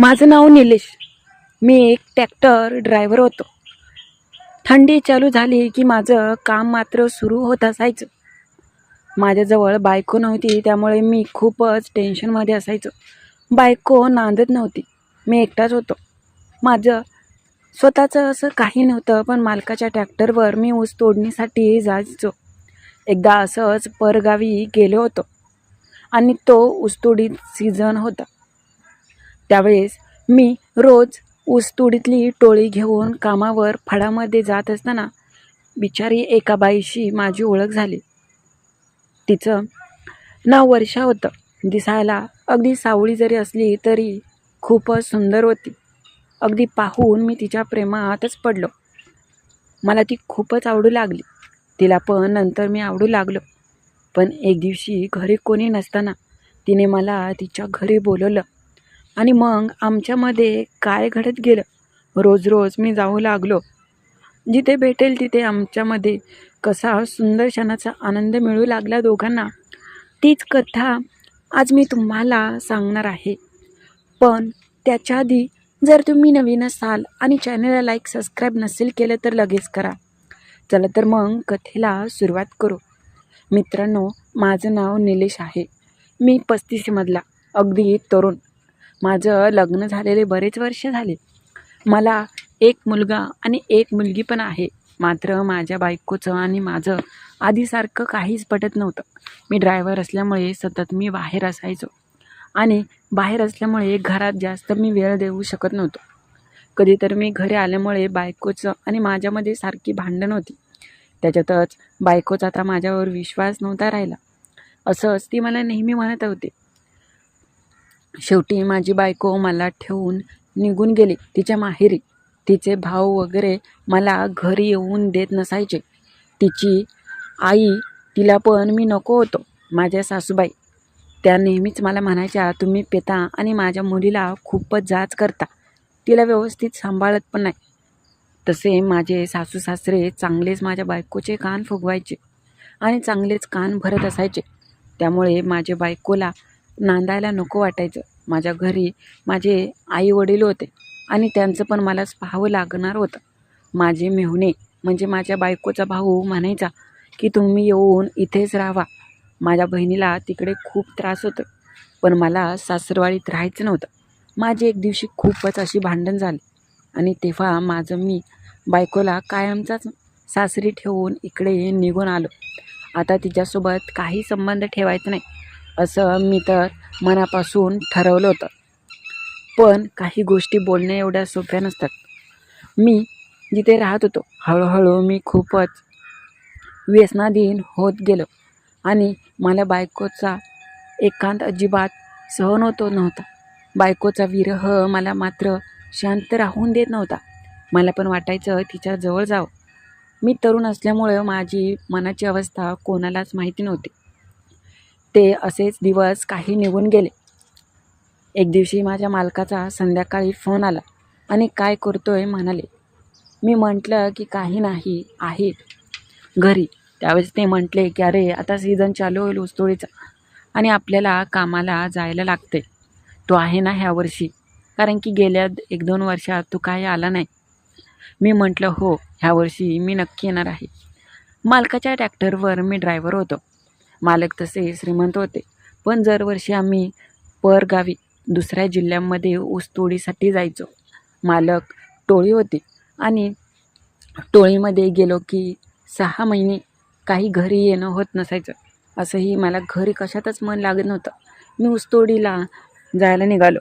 माझं नाव निलेश. मी एक tractor driver होतो. थंडी चालू झाली की माझं काम मात्र सुरू होत असायचं. माझ्याजवळ बायको नव्हती त्यामुळे मी खूपच टेन्शनमध्ये असायचो. बायको नांदत नव्हती. मी एकटाच होतो. माझं स्वतःचं असं काही नव्हतं पण मालकाच्या ट्रॅक्टरवर मी ऊस तोडणीसाठी जायचो. एकदा असंच परगावी गेलो होतो आणि तो ऊसतोडीत सीझन होता. त्यावेळेस मी रोज ऊसतोडीतली टोळी घेऊन कामावर फळामध्ये जात असताना बिचारी एका बाईशी माझी ओळख झाली. तिचं नाव वर्षा होतं. दिसायला अगदी सावळी जरी असली तरी खूपच सुंदर होती. अगदी पाहून मी तिच्या प्रेमातच पडलो. मला ती खूपच आवडू लागली. तिला पण नंतर मी आवडू लागलो. पण एक दिवशी घरी कोणी नसताना तिने मला तिच्या घरी बोलवलं. आणि मग आमच्यामध्ये काय घडत गेलं? रोज रोज मी जाऊ लागलो. जिथे भेटेल तिथे आमच्यामध्ये कसा सुंदर क्षणाचा आनंद मिळू लागला दोघांना. तीच कथा आज मी तुम्हाला सांगणार आहे. पण त्याच्या आधी जर तुम्ही नवीन असाल आणि चॅनलला लाईक सबस्क्राईब नसेल केलं तर लगेच करा. चला तर मग कथेला सुरुवात करू. मित्रांनो माझं नाव निलेश आहे. मी पस्तीसमधला अगदी तरुण. माझं लग्न झालेले बरेच वर्ष झाले. मला एक मुलगा आणि एक मुलगी पण आहे. मात्र माझ्या बायकोचं आणि माझं आधीसारखं काहीच पटत नव्हतं. मी ड्रायव्हर असल्यामुळे सतत मी बाहेर असायचो. आणि बाहेर असल्यामुळे घरात जास्त मी वेळ देऊ शकत नव्हतो. कधी तर मी घरी आल्यामुळे बायकोचं आणि माझ्यामध्ये सारखी भांडण होती. त्याच्यातच बायकोचा आता माझ्यावर विश्वास नव्हता राहिला. असंच ती मला नेहमी म्हणत होती. शेवटी माझी बायको मला ठेवून निघून गेली. तिच्या माहेरी. तिचे भाऊ वगैरे मला घरी येऊन देत नसायचे. तिची आई तिला पण मी नको होतो. माझ्या सासूबाई त्या नेहमीच मला म्हणायच्या तुम्ही पिता आणि माझ्या मुलीला खूपच जाच करता. तिला व्यवस्थित सांभाळत पण नाही. तसे माझे सासू सासरे चांगलेच माझ्या बायकोचे कान फुगवायचे आणि चांगलेच कान भरत असायचे. त्यामुळे माझ्या बायकोला नांदायला नको वाटायचं. माझ्या घरी माझे आई वडील होते आणि त्यांचं पण मलाच पाहावं लागणार होतं. माझे मेहुणे म्हणजे माझ्या बायकोचा भाऊ म्हणायचा की तुम्ही येऊन इथेच राहावा. माझ्या बहिणीला तिकडे खूप त्रास होतो पण मला सासरवाडीत राहायचं नव्हतं. माझी एक दिवशी खूपच अशी भांडण झाली आणि तेव्हा माझं मी बायकोला कायमचाच सासरी ठेवून इकडे निघून आलो. आता तिच्यासोबत काही संबंध ठेवायचा नाही. असं मी तर मनापासून ठरवलं होतं. पण काही गोष्टी बोलणे एवढ्या सोप्या नसतात. मी जिथे राहत होतो हळूहळू मी खूपच व्यसनाधीन होत गेलो आणि मला बायकोचा एकांत अजिबात सहन होतो नव्हता. बायकोचा विरह मला मात्र शांत राहून देत नव्हता. मला पण वाटायचं तिच्या जवळ जावं. मी तरुण असल्यामुळं माझी मनाची अवस्था कोणालाच माहिती नव्हती. ते असेच दिवस काही निघून गेले. एक दिवशी माझ्या मालकाचा संध्याकाळी फोन आला आणि काय करतोय म्हणाले मी म्हटलं की काही नाही आहे घरी. त्यावेळेस ते म्हटले की अरे आता सीझन चालू होईल उसतोळीचा आणि आपल्याला कामाला जायला लागते. तो आहे ना ह्या वर्षी. कारण की गेल्या एक दोन वर्षात तू काही आला नाही. मी म्हटलं हो ह्या वर्षी मी नक्की येणार आहे. मालकाच्या ट्रॅक्टरवर मी ड्रायव्हर होतो. मालक तसे श्रीमंत होते. पण दरवर्षी आम्ही परगावी दुसऱ्या जिल्ह्यामध्ये ऊसतोडीसाठी जायचो. मालक टोळी होती आणि टोळीमध्ये गेलो की सहा महिने काही घरी येणं होत नसायचं. असंही मला घरी कशातच मन लागत नव्हतं. मी ऊसतोडीला जायला निघालो.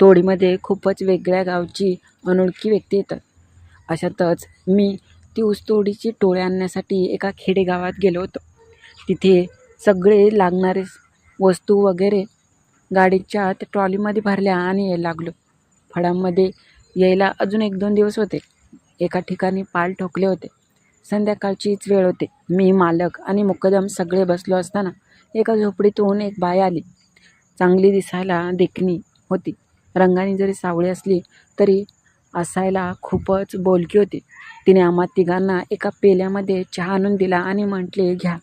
तोडीमध्ये खूपच वेगळ्या गावची अनोळखी व्यक्ती येतात. अशातच मी ती ऊसतोडीची टोळी आणण्यासाठी एका खेडेगावात गेलो होतो. तिथे सगळे लागणारे वस्तू वगैरे गाडीच्या त्या ट्रॉलीमध्ये भरल्या आणि यायला लागलो. फळांमध्ये यायला अजून एक दोन दिवस होते. एका ठिकाणी पाल ठोकले होते. संध्याकाळचीच वेळ होते. मी मालक आणि मुकदम सगळे बसलो असताना एका झोपडीतून एक बाय आली. चांगली दिसायला देखणी होती. रंगाने जरी सावळी असली तरी असायला खूपच बोलकी होती. तिने आम्हा तिघांना एका पेल्यामध्ये चहा आणून दिला आणि म्हटले घ्या.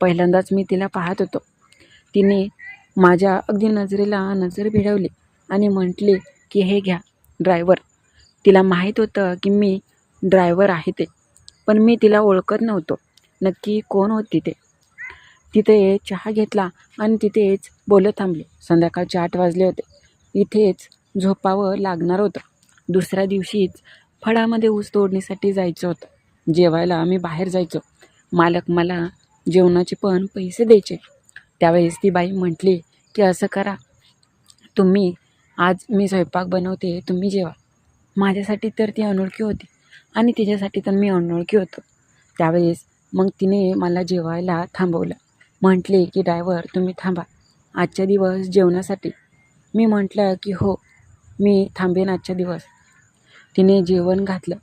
पहिल्यांदाच मी तिला पाहत होतो. तिने माझ्या अगदी नजरेला नजर भिडवली आणि म्हटले की हे घ्या ड्रायव्हर. तिला माहीत होतं की मी ड्रायव्हर आहे ते पण मी तिला ओळखत नव्हतो. नक्की कोण होती ते? तिथे चहा घेतला आणि तिथेच बोलत थांबले. संध्याकाळचे आठ वाजले होते. इथेच झोपावं लागणार होतं. दुसऱ्या दिवशीच फळामध्ये ऊस तोडणीसाठी जायचं होतं. जेवायला आम्ही बाहेर जायचो. मालक मला जेवणाचे पण पैसे द्यायचे. त्यावेळेस ती बाई म्हटली की असं करा. तुम्ही आज मी स्वयंपाक बनवते तुम्ही जेवा. माझ्यासाठी तर ती अनोळखी होती आणि तिच्यासाठी तर मी अनोळखी होतो. त्यावेळेस मग तिने मला जेवायला थांबवलं. म्हटले की ड्रायव्हर तुम्ही थांबा. आजच्या दिवस जेवणासाठी. मी म्हटलं की हो मी थांबेन आजच्या दिवस. तिने जेवण घातलं.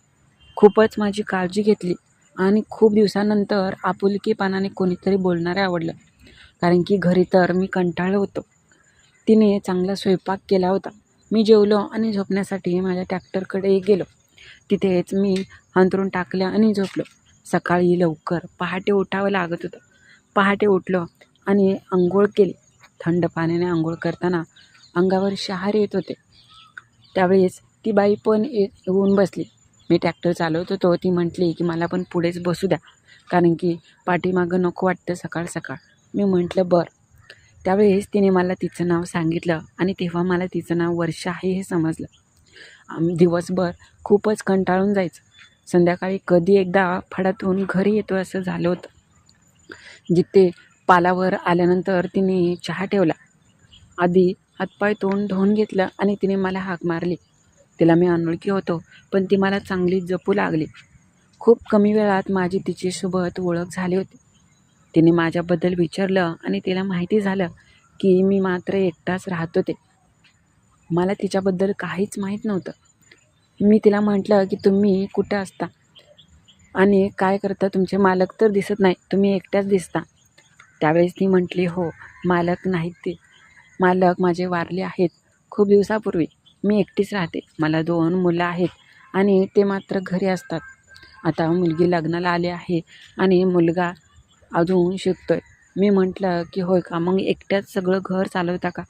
खूपच माझी काळजी घेतली. आणि खूप दिवसानंतर आपुलकीपणाने कोणीतरी बोलणारे आवडलं. कारण की घरी तर मी कंटाळलो होतो. तिने चांगला स्वयंपाक केला होता. मी जेवलो आणि झोपण्यासाठी माझ्या ट्रॅक्टरकडे गेलो. तिथेच मी अंथरून टाकलं आणि झोपलो. सकाळी लवकर पहाटे उठावं लागत होतं. पहाटे उठलो आणि आंघोळ केली. थंड पाण्याने आंघोळ करताना अंगावर शहार येत होते. त्यावेळेस ती बाई पण ये येऊन बसली. मी ट्रॅक्टर चालवत होतो. ती म्हटली की मला पण पुढेच बसू द्या. कारण की पाठीमागं नको वाटतं सकाळ सकाळ. मी म्हटलं बरं. त्यावेळेस तिने मला तिचं नाव सांगितलं आणि तेव्हा मला तिचं नाव वर्षा आहे हे समजलं. आम्ही दिवसभर खूपच कंटाळून जायचं. संध्याकाळी कधी एकदा फडातून घरी येतो असं झालं होतं. जिथे पालावर आल्यानंतर तिने चहा ठेवला. आधी हातपाय तोंड धुवून घेतलं आणि तिने मला हाक मारली. तिला मी अनोळखी होतो पण ती मला चांगली जपू लागली. खूप कमी वेळात माझी तिच्यासोबत ओळख झाली होती. तिने माझ्याबद्दल विचारलं आणि तिला माहिती झालं की मी मात्र एकटाच राहत होते. मला तिच्याबद्दल काहीच माहीत नव्हतं. मी तिला म्हटलं की तुम्ही कुठं असता? आणि काय करता? तुमचे मालक तर दिसत नाही तुम्ही एकट्याच दिसता. त्यावेळेस ती म्हटली हो मालक नाहीत ते. मालक माझे वारले आहेत. खूप दिवसापूर्वी मी एकटीच राहते. मला दोन मुलं आहेत आणि ते मात्र घरी असतात. आता मुलगी लग्नाला आली आहे आणि मुलगा अजून शिकतो आहे मी म्हटलं की होय का? मग एकट्याच सगळं घर चालवता का?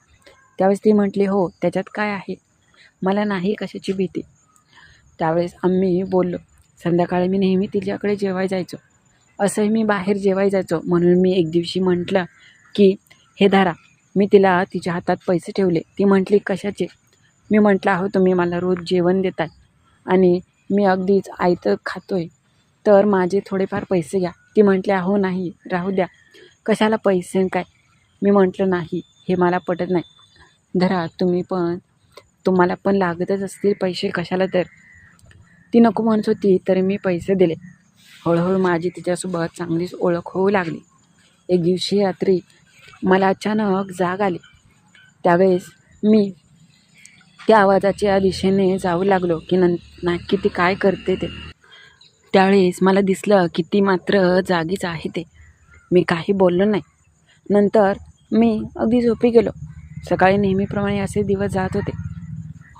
त्यावेळेस ती म्हटली हो त्याच्यात काय आहे? मला नाही कशाची भीती. त्यावेळेस आम्ही बोललो संध्याकाळी मी नेहमी तिच्याकडे जेवाय जायचो. असंही मी बाहेर जेवाय जायचो. म्हणून मी एक दिवशी म्हटलं की हे धारा मी तिला तिच्या हातात पैसे ठेवले. ती म्हटली कशाचे? मी म्हटलं अहो तुम्ही मला रोज जेवण देताय आणि मी अगदीच आयतं खातोय. तर माझे थोडेफार पैसे घ्या. ती म्हटली अहो नाही राहू द्या. कशाला पैसे काय? मी म्हटलं नाही हे मला पटत नाही. धरा तुम्ही पण. तुम्हाला पण लागतच असतील पैसे कशाला तर. ती नको म्हणत होती तरी मी पैसे दिले. हळूहळू माझी तिच्यासोबत चांगलीच ओळख होऊ लागली. एक दिवशी रात्री मला अचानक जाग आली. त्यावेळेस मी त्या आवाजाच्या दिशेने जाऊ लागलो की नं नक्की ती काय करते ते. त्यावेळेस मला दिसलं की ती मात्र जागीच आहे ते. मी काही बोललो नाही. नंतर मी अगदी झोपी गेलो. सकाळी नेहमीप्रमाणे असे दिवस जात होते.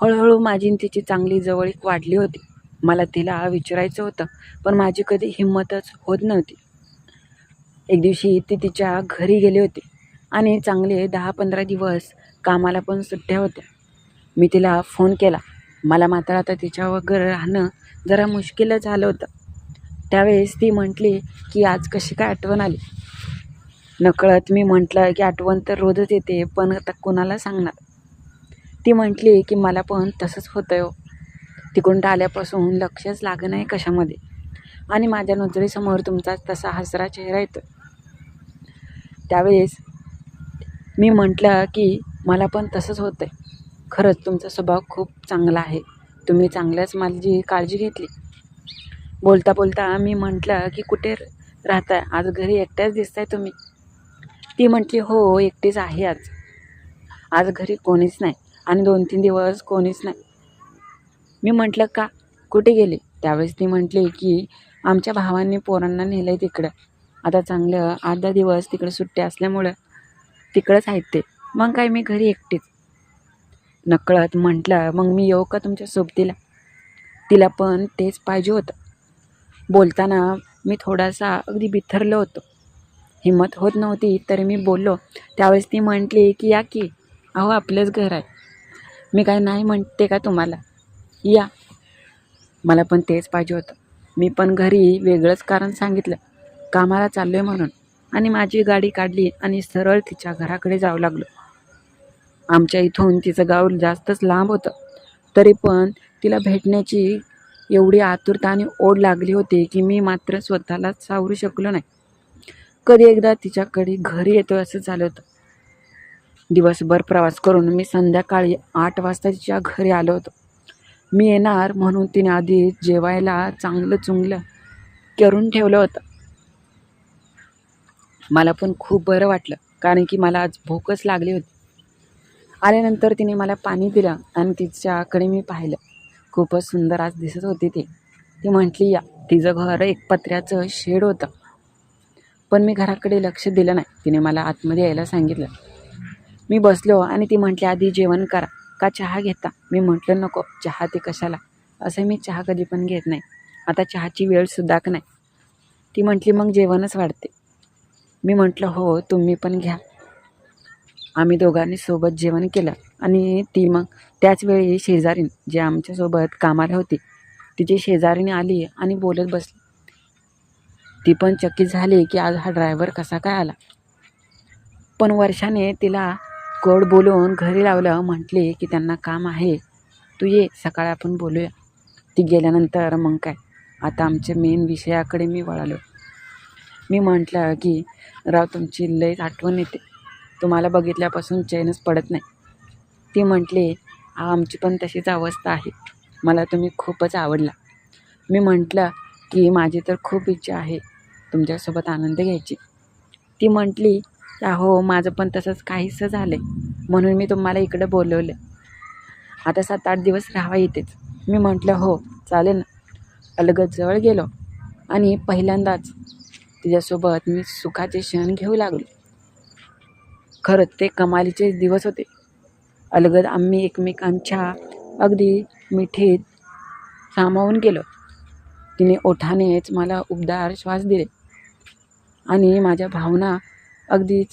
हळूहळू माझी तिची चांगली जवळीक वाढली होती. मला तिला विचारायचं होतं पण माझी कधी हिंमतच होत नव्हती. एक दिवशी ती तिच्या घरी गेली होती आणि चांगले दहा पंधरा दिवस कामाला पण सुट्ट्या होत्या. मी तिला फोन केला. मला मात्र आता तिच्यावर राहणं जरा मुश्किलच झालं होतं. त्यावेळेस ती म्हटली की आज कशी काय आठवण आली? नकळत मी म्हटलं की आठवण तर रोजच येते पण आता कोणाला सांगणार? ती म्हटली की मला पण तसंच होतं हो. तिकडून आल्यापासून लक्षच लागत नाही कशामध्ये. आणि माझ्या नजरेसमोर तुमचा तसा हसरा चेहरा येतो त्यावेळेस मी म्हटलं की मला पण तसंच होतं आहे खरंच तुमचा स्वभाव खूप चांगला आहे. तुम्ही चांगल्याच माझी काळजी घेतली. बोलता बोलता मी म्हटलं की कुठे राहताय? आज घरी एकट्याच दिसताय तुम्ही. ती म्हटली हो एकटीच आहे आज. आज घरी कोणीच नाही आणि दोन तीन दिवस कोणीच नाही. मी म्हटलं का? कुठे गेले? त्यावेळेस ती म्हटली की आमच्या भावांनी पोरांना नेलं आहे तिकडं. आता चांगलं आठ दहा दिवस तिकडे सुट्टी असल्यामुळं तिकडंच आहेत ते. मग काय मी घरी एकटीच. नकळत म्हटलं मग मी येऊ का तुमच्या सोबतीला तिला पण तेच पाहिजे होतं. बोलताना मी थोडासा अगदी बिथरलो होतो. हिंमत होत नव्हती तरी मी बोललो. त्यावेळेस ती म्हटली की या की अहो आपलंच घर आहे. मी काय नाही म्हणते का तुम्हाला? या. मला पण तेच पाहिजे होतं. मी पण घरी वेगळंच कारण सांगितलं. कामाला चाललो आहे म्हणून. आणि माझी गाडी काढली आणि सरळ तिच्या घराकडे जाऊ लागलो. आमच्या इथून तिचं गाव जास्तच लांब होतं. तरी पण तिला भेटण्याची एवढी आतुरता आणि ओढ लागली होती की मी मात्र स्वतःला सावरू शकलो नाही. कधी एकदा तिच्याकडे घरी येतो असं झालं होतं. दिवसभर प्रवास करून मी संध्याकाळी आठ वाजता तिच्या घरी आलो होतो. मी येणार म्हणून तिने आधी जेवायला चांगलं चुंगलं करून ठेवलं होतं. मला पण खूप बरं वाटलं कारण की मला आज भूकच लागली होती. आल्यानंतर तिने मला पाणी दिलं आणि तिच्याकडे मी पाहिलं. खूपच सुंदर आज दिसत होती ती. ती म्हटली या तिचं घर एक पत्र्याचं शेड होतं. पण मी घराकडे लक्ष दिलं नाही. तिने मला आतमध्ये यायला सांगितलं. मी बसलो आणि ती म्हटली आधी जेवण करा. का चहा घेता? मी म्हटलं नको चहा ते कशाला? असं मी चहा कधी पण घेत नाही. आता चहाची वेळसुद्धा का नाही. ती म्हटली मग जेवणच वाढते. मी म्हटलं हो तुम्ही पण घ्या. आम्ही दोघांनी सोबत जेवण केलं आणि ती मग त्याचवेळी शेजारीन जी आमच्यासोबत कामाला होती तिची शेजारीने आली आणि बोलत बसली. ती पण चकित झाली की आज हा ड्रायव्हर कसा काय आला. पण वर्षाने तिला गोड बोलून घरी लावलं म्हटले की त्यांना काम आहे. तू ये सकाळी आपण बोलूया. ती गेल्यानंतर मग काय आता आमच्या मेन विषयाकडे मी वळालो. मी म्हटलं की राव तुमची लयच आठवण येते. तुम्हाला बघितल्यापासून चैनच पडत नाही. ती म्हटली आमची पण तशीच अवस्था आहे. मला तुम्ही खूपच आवडला. मी म्हटलं की माझी तर खूप इच्छा आहे तुमच्यासोबत आनंद घ्यायची. ती म्हटली हो माझं पण तसंच काहीसं झालं आहे म्हणून मी तुम्हाला इकडं बोलवलं. आता सात आठ दिवस राहावा येतेच मी म्हटलं हो चालेल ना. अलगद जवळ गेलो आणि पहिल्यांदाच तिच्यासोबत मी सुखाचे क्षण घेऊ लागलो. खरंच ते कमालीचे दिवस होते. अलगद आम्ही एकमेकांच्या अगदी मिठीत सामावून गेलो. तिने ओठानेच मला उबदार श्वास दिले आणि माझ्या भावना अगदीच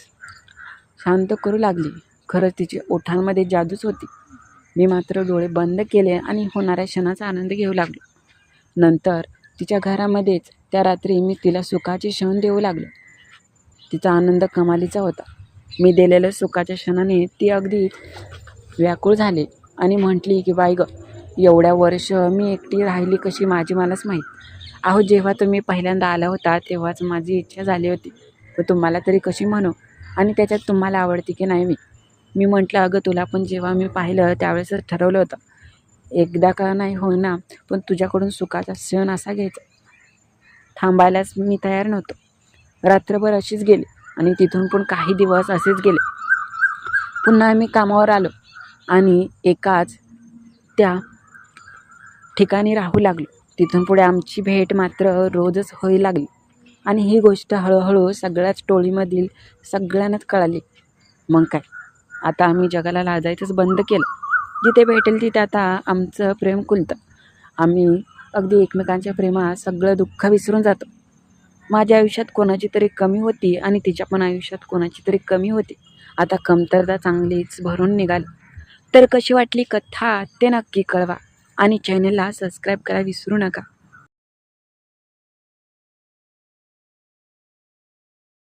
शांत करू लागली. खरंच तिची ओठांमध्ये जादूच होती. मी मात्र डोळे बंद केले आणि होणाऱ्या क्षणाचा आनंद घेऊ लागलो. नंतर तिच्या घरामध्येच त्या रात्री मी तिला सुखाचे क्षण देऊ लागलो. तिचा आनंद कमालीचा होता. मी दिलेल्या सुखाच्या क्षणाने ती अगदी व्याकुळ झाली आणि म्हटली की बाई ग एवढ्या वर्ष मी एकटी राहिली कशी माझी मलाच माहीत? अहो जेव्हा तुम्ही पहिल्यांदा आला होता तेव्हाच माझी इच्छा झाली होती. तर तुम्हाला तरी कशी म्हणू? आणि त्याच्यात तुम्हाला आवडते की नाही मी? मी म्हटलं अगं तुला पण जेव्हा मी पाहिलं त्यावेळेस ठरवलं होतं. एकदा का नाही होईना पण तुझ्याकडून सुखाचा क्षण असा घ्यायचा. थांबायलाच मी तयार नव्हतो. रात्रभर अशीच गेली. आणि तिथून पण काही दिवस असेच गेले. पुन्हा आम्ही कामावर आलो आणि एकाच त्या ठिकाणी राहू लागलो. तिथून पुढे आमची भेट मात्र रोजच होई लागली. आणि ही गोष्ट हळूहळू सगळ्याच टोळीमधील सगळ्यांनाच कळाली. मग काय? आता आम्ही जगाला लाजायचंच बंद केलं. जिथे भेटेल तिथे आता आमचं प्रेम खुलतं. आम्ही अगदी एकमेकांच्या प्रेमात सगळं दुःख विसरून जातो. माझ्या आयुष्यात कोणाची तरी कमी होती आणि तिच्या पण आयुष्यात कोणाची तरी कमी होती. आता कमतरता चांगलीच भरून निघाली. तर कशी वाटली कथा? ते नक्की कळवा. आणि चॅनलला सबस्क्राईब करा विसरू नका.